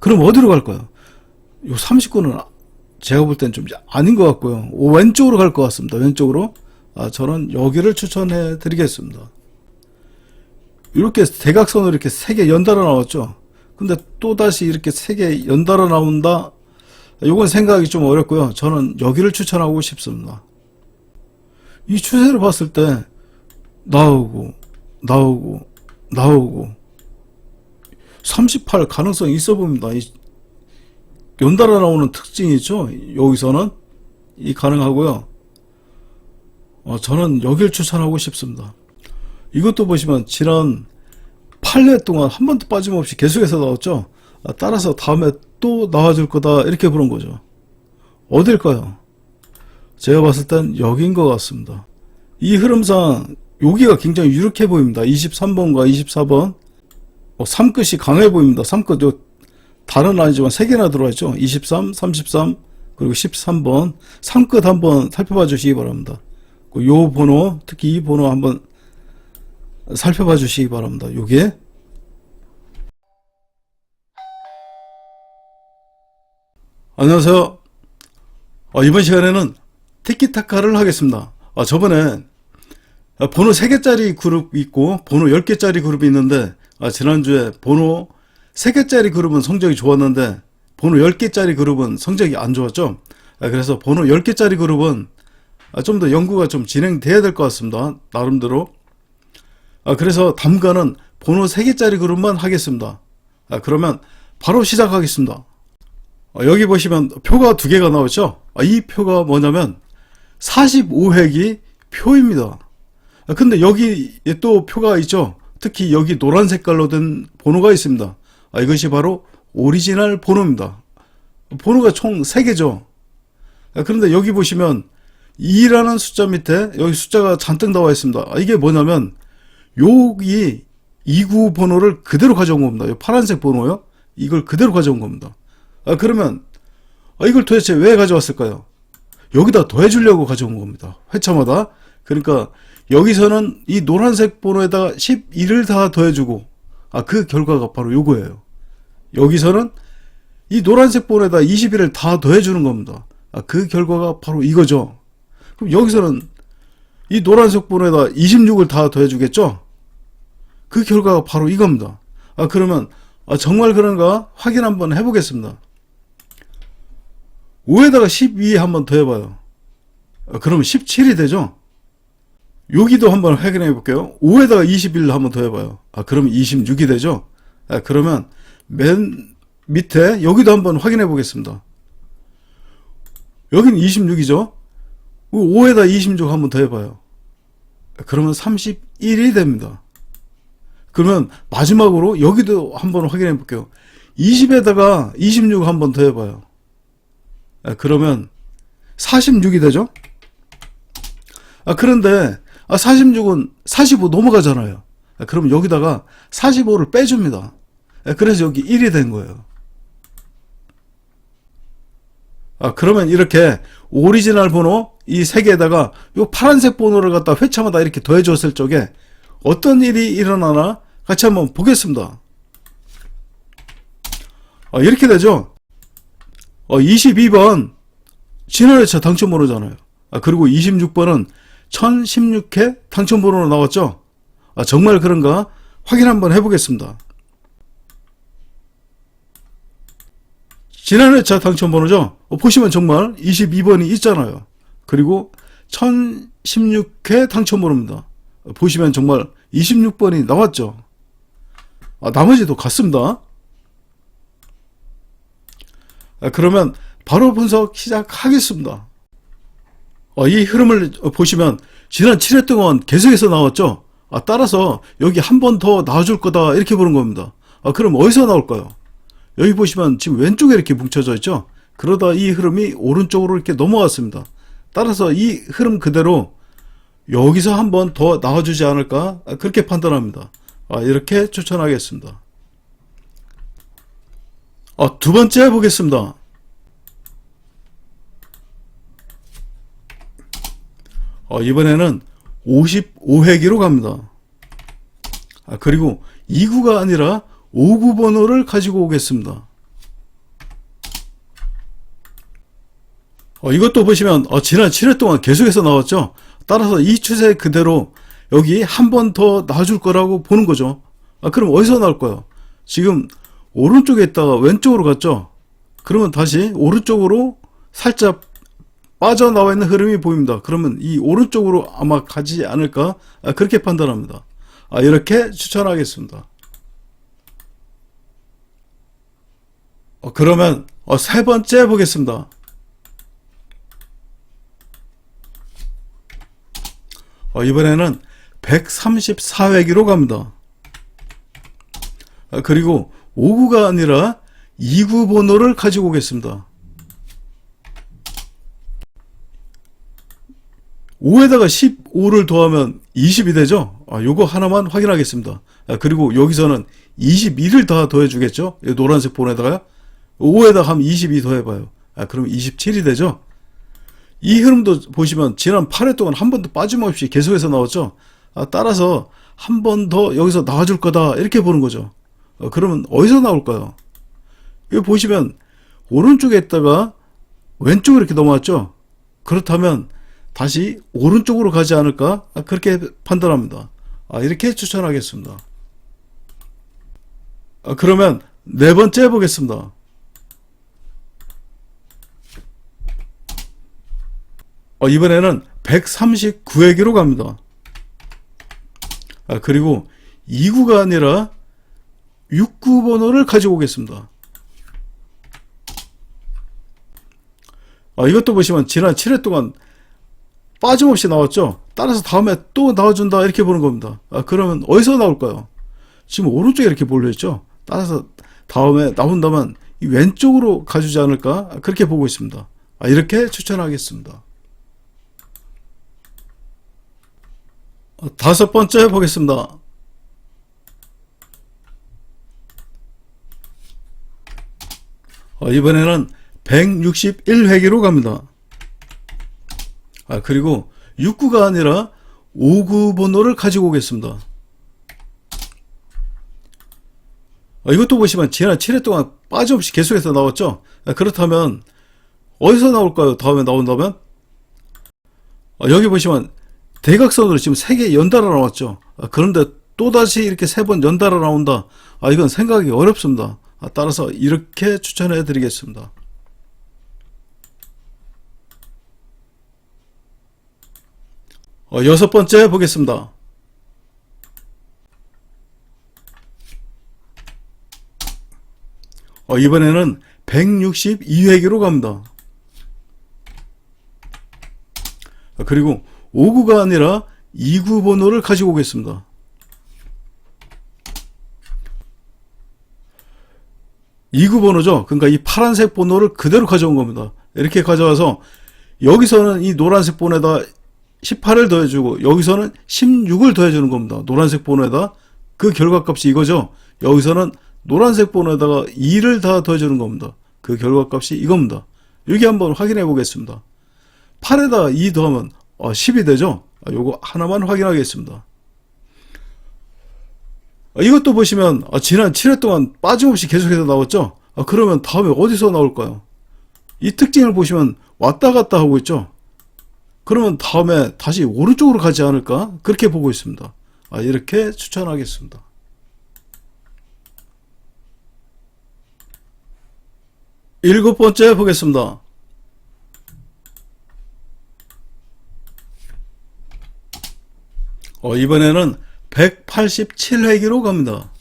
그럼 어디로 갈까요? 요 39는 제가 볼 땐 좀 아닌 것 같고요. 오, 왼쪽으로 갈 것 같습니다. 왼쪽으로. 아, 저는 여기를 추천해 드리겠습니다. 이렇게 대각선으로 이렇게 세 개 연달아 나왔죠. 근데 또 다시 이렇게 세 개 연달아 나온다. 요건 생각이 좀 어렵고요. 저는 여기를 추천하고 싶습니다. 이 추세를 봤을 때 나오고 나오고 나오고 38 가능성이 있어 봅니다. 이 연달아 나오는 특징이 있죠. 여기서는 이 가능하고요. 어, 저는 여길 추천하고 싶습니다. 이것도 보시면 지난 8년 동안 한 번도 빠짐없이 계속해서 나왔죠. 아, 따라서 다음에 또 나와줄 거다 이렇게 보는 거죠. 어딜까요? 제가 봤을 땐 여긴 것 같습니다. 이 흐름상 여기가 굉장히 유력해 보입니다. 23번과 24번 어, 3끝이 강해 보입니다. 3끝 요 다른 아니지만 3개나 들어와 있죠. 23, 33 그리고 13번 3끝 한번 살펴봐 주시기 바랍니다. 그요 번호 특히 이 번호 한번 살펴봐 주시기 바랍니다. 요게 안녕하세요. 어, 이번 시간에는 티키타카를 하겠습니다. 아, 저번에 아, 번호 3개짜리 그룹 있고 번호 10개짜리 그룹이 있는데 아, 지난주에 번호 3개짜리 그룹은 성적이 좋았는데 번호 10개짜리 그룹은 성적이 안 좋았죠. 아, 그래서 번호 10개짜리 그룹은 아, 좀 더 연구가 좀 진행돼야 될 것 같습니다. 나름대로. 아, 그래서 담가는 번호 3개짜리 그룹만 하겠습니다. 아, 그러면 바로 시작하겠습니다. 어, 여기 보시면 표가 두 개가 나오죠? 아, 이 표가 뭐냐면 45획이 표입니다. 아, 근데 여기 또 표가 있죠? 특히 여기 노란 색깔로 된 번호가 있습니다. 아, 이것이 바로 오리지널 번호입니다. 번호가 총 3개죠. 아, 그런데 여기 보시면 2라는 숫자 밑에 여기 숫자가 잔뜩 나와 있습니다. 아, 이게 뭐냐면 여기 29 번호를 그대로 가져온 겁니다. 이 파란색 번호요. 이걸 그대로 가져온 겁니다. 아, 그러면, 아, 이걸 도대체 왜 가져왔을까요? 여기다 더해주려고 가져온 겁니다. 회차마다. 그러니까, 여기서는 이 노란색 번호에다가 11을 다 더해주고, 아, 그 결과가 바로 요거예요. 여기서는 이 노란색 번호에다 21을 다 더해주는 겁니다. 아, 그 결과가 바로 이거죠. 그럼 여기서는 이 노란색 번호에다 26을 다 더해주겠죠? 그 결과가 바로 이겁니다. 아, 그러면, 아, 정말 그런가? 확인 한번 해보겠습니다. 5에다가 12 한번 더해봐요. 아, 그러면 17이 되죠? 여기도 한번 확인해 볼게요. 5에다가 21 한번 더 해봐요. 아, 그러면 26이 되죠? 아, 그러면 맨 밑에 여기도 한번 확인해 보겠습니다. 여기는 26이죠? 5에다 26 한번 더 해봐요. 아, 그러면 31이 됩니다. 그러면 마지막으로 여기도 한번 확인해 볼게요. 20에다가 26 한번 더 해봐요. 아, 그러면 46이 되죠? 아, 그런데, 아, 46은 45 넘어가잖아요. 아, 그러면 여기다가 45를 빼줍니다. 아, 그래서 여기 1이 된 거예요. 아, 그러면 이렇게 오리지널 번호 이 세 개에다가 요 파란색 번호를 갖다 회차마다 이렇게 더해줬을 적에 어떤 일이 일어나나 같이 한번 보겠습니다. 아, 이렇게 되죠? 어, 22번 진화열차 당첨번호잖아요. 아, 그리고 26번은 1016회 당첨 번호로 나왔죠? 아, 정말 그런가? 확인 한번 해보겠습니다. 지난해차 당첨 번호죠? 어, 보시면 정말 22번이 있잖아요. 그리고 1016회 당첨 번호입니다. 어, 보시면 정말 26번이 나왔죠? 아, 나머지도 같습니다. 아, 그러면 바로 분석 시작하겠습니다. 어, 이 흐름을 보시면 지난 7회 동안 계속해서 나왔죠. 아, 따라서 여기 한 번 더 나와줄 거다 이렇게 보는 겁니다. 아, 그럼 어디서 나올까요? 여기 보시면 지금 왼쪽에 이렇게 뭉쳐져 있죠. 그러다 이 흐름이 오른쪽으로 이렇게 넘어갔습니다. 따라서 이 흐름 그대로 여기서 한 번 더 나와주지 않을까 아, 그렇게 판단합니다. 아, 이렇게 추천하겠습니다. 아, 두 번째 보겠습니다. 어, 이번에는 55회기로 갑니다. 아, 그리고 2구가 아니라 5구 번호를 가지고 오겠습니다. 어, 이것도 보시면 어, 지난 7회 동안 계속해서 나왔죠. 따라서 이 추세 그대로 여기 한 번더 놔줄 거라고 보는 거죠. 아, 그럼 어디서 나올 거예요? 지금 오른쪽에 있다가 왼쪽으로 갔죠? 그러면 다시 오른쪽으로 살짝 빠져나와 있는 흐름이 보입니다. 그러면 이 오른쪽으로 아마 가지 않을까? 아, 그렇게 판단합니다. 아, 이렇게 추천하겠습니다. 어, 그러면 어, 세 번째 보겠습니다. 어, 이번에는 134회기로 갑니다. 아, 그리고 5구가 아니라 2구 번호를 가지고 오겠습니다. 5에다가 15를 더하면 20이 되죠? 아, 요거 하나만 확인하겠습니다. 아, 그리고 여기서는 21을 다 더해주겠죠? 이 노란색 본에다가 5에다가 하면 22 더해봐요. 아, 그러면 27이 되죠? 이 흐름도 보시면 지난 8회 동안 한 번도 빠짐없이 계속해서 나왔죠? 아, 따라서 한 번 더 여기서 나와줄 거다. 이렇게 보는 거죠. 어, 그러면 어디서 나올까요? 여기 보시면 오른쪽에 있다가 왼쪽으로 이렇게 넘어왔죠? 그렇다면 다시 오른쪽으로 가지 않을까? 아, 그렇게 판단합니다. 아, 이렇게 추천하겠습니다. 아, 그러면 네 번째 보겠습니다. 어, 이번에는 139회기로 갑니다. 아, 그리고 2구가 아니라 6구 번호를 가지고 오겠습니다. 아, 이것도 보시면 지난 7회 동안 빠짐없이 나왔죠? 따라서 다음에 또 나와준다 이렇게 보는 겁니다. 아, 그러면 어디서 나올까요? 지금 오른쪽에 이렇게 몰려있죠? 따라서 다음에 나온다면 이 왼쪽으로 가주지 않을까? 아, 그렇게 보고 있습니다. 아, 이렇게 추천하겠습니다. 어, 다섯 번째 보겠습니다. 어, 이번에는 161회기로 갑니다. 아, 그리고 6구가 아니라 5구 번호를 가지고 오겠습니다. 아, 이것도 보시면 지난 7회 동안 빠짐없이 계속해서 나왔죠? 아, 그렇다면 어디서 나올까요? 다음에 나온다면? 아, 여기 보시면 대각선으로 지금 3개 연달아 나왔죠? 아, 그런데 또다시 이렇게 세 번 연달아 나온다. 아, 이건 생각이 어렵습니다. 아, 따라서 이렇게 추천해 드리겠습니다. 어, 여섯 번째 보겠습니다. 어, 이번에는 162회기로 갑니다. 아, 그리고 5구가 아니라 2구 번호를 가지고 오겠습니다. 이구 번호죠. 그러니까 이 파란색 번호를 그대로 가져온 겁니다. 이렇게 가져와서 여기서는 이 노란색 번호에다 18을 더해주고 여기서는 16을 더해주는 겁니다. 노란색 번호에다 그 결과값이 이거죠. 여기서는 노란색 번호에다가 2를 다 더해주는 겁니다. 그 결과값이 이겁니다. 여기 한번 확인해 보겠습니다. 8에다 2 더하면 어, 10이 되죠. 아, 요거 하나만 확인하겠습니다. 아, 이것도 보시면 아, 지난 7회 동안 빠짐없이 계속해서 나왔죠. 아, 그러면 다음에 어디서 나올까요? 이 특징을 보시면 왔다 갔다 하고 있죠. 그러면 다음에 다시 오른쪽으로 가지 않을까? 그렇게 보고 있습니다. 아, 이렇게 추천하겠습니다. 일곱 번째 보겠습니다. 어, 이번에는 187회기로 갑니다.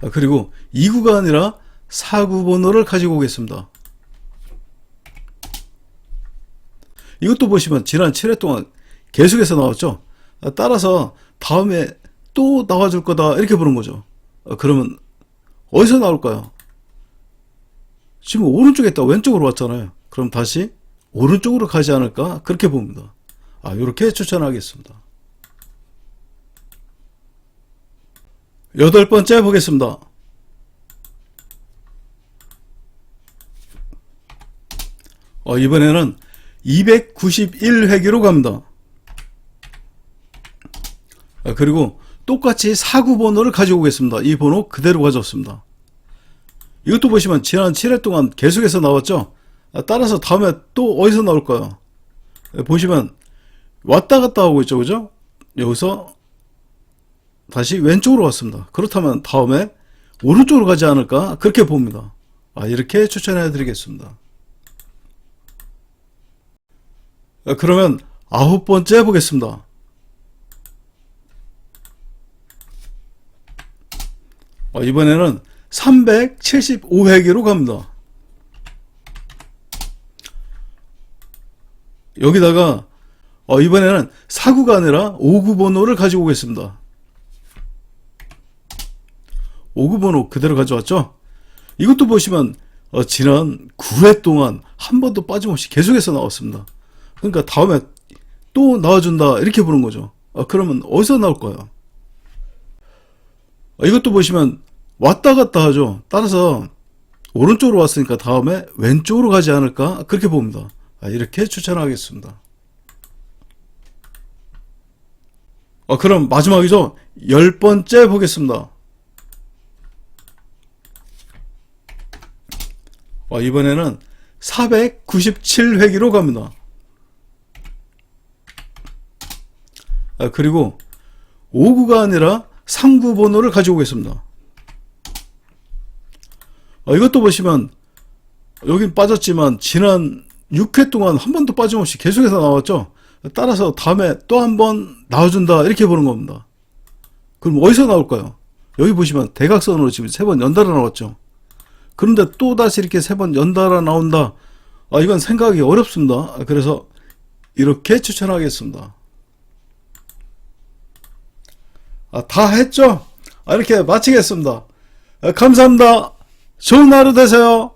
아, 그리고 2구가 아니라 4구 번호를 가지고 오겠습니다. 이것도 보시면 지난 7회 동안 계속해서 나왔죠. 아, 따라서 다음에 또 나와줄 거다 이렇게 보는 거죠. 아, 그러면 어디서 나올까요? 지금 오른쪽에 있다 왼쪽으로 왔잖아요. 그럼 다시 오른쪽으로 가지 않을까 그렇게 봅니다. 아 이렇게 추천하겠습니다. 여덟 번째 보겠습니다. 어, 이번에는 291회기로 갑니다. 아, 그리고 똑같이 4구 번호를 가지고 오겠습니다. 이 번호 그대로 가져왔습니다. 이것도 보시면 지난 7회 동안 계속해서 나왔죠? 아, 따라서 다음에 또 어디서 나올까요? 예, 보시면 왔다 갔다 하고 있죠, 그죠? 여기서 다시 왼쪽으로 왔습니다. 그렇다면 다음에 오른쪽으로 가지 않을까? 그렇게 봅니다. 아, 이렇게 추천해 드리겠습니다. 아, 그러면 아홉 번째 보겠습니다. 아, 이번에는 375회기로 갑니다. 여기다가 어, 이번에는 4구가 아니라 5구 번호를 가지고 오겠습니다. 5구 번호 그대로 가져왔죠? 이것도 보시면 어, 지난 9회 동안 한 번도 빠짐없이 계속해서 나왔습니다. 그러니까 다음에 또 나와준다 이렇게 보는 거죠. 어, 그러면 어디서 나올까요? 어, 이것도 보시면 왔다 갔다 하죠. 따라서 오른쪽으로 왔으니까 다음에 왼쪽으로 가지 않을까 그렇게 봅니다. 아, 이렇게 추천하겠습니다. 어, 그럼 마지막이죠. 열 번째 보겠습니다. 어, 이번에는 497회기로 갑니다. 그리고 5구가 아니라 3구 번호를 가지고 오겠습니다. 어, 이것도 보시면 여긴 빠졌지만 지난 6회 동안 한 번도 빠짐없이 계속해서 나왔죠. 따라서 다음에 또 한 번 나와준다 이렇게 보는 겁니다. 그럼 어디서 나올까요? 여기 보시면 대각선으로 지금 세 번 연달아 나왔죠. 그런데 또 다시 이렇게 세 번 연달아 나온다. 아 이건 생각이 어렵습니다. 그래서 이렇게 추천하겠습니다. 아, 다 했죠? 아, 이렇게 마치겠습니다. 아, 감사합니다. 좋은 하루 되세요.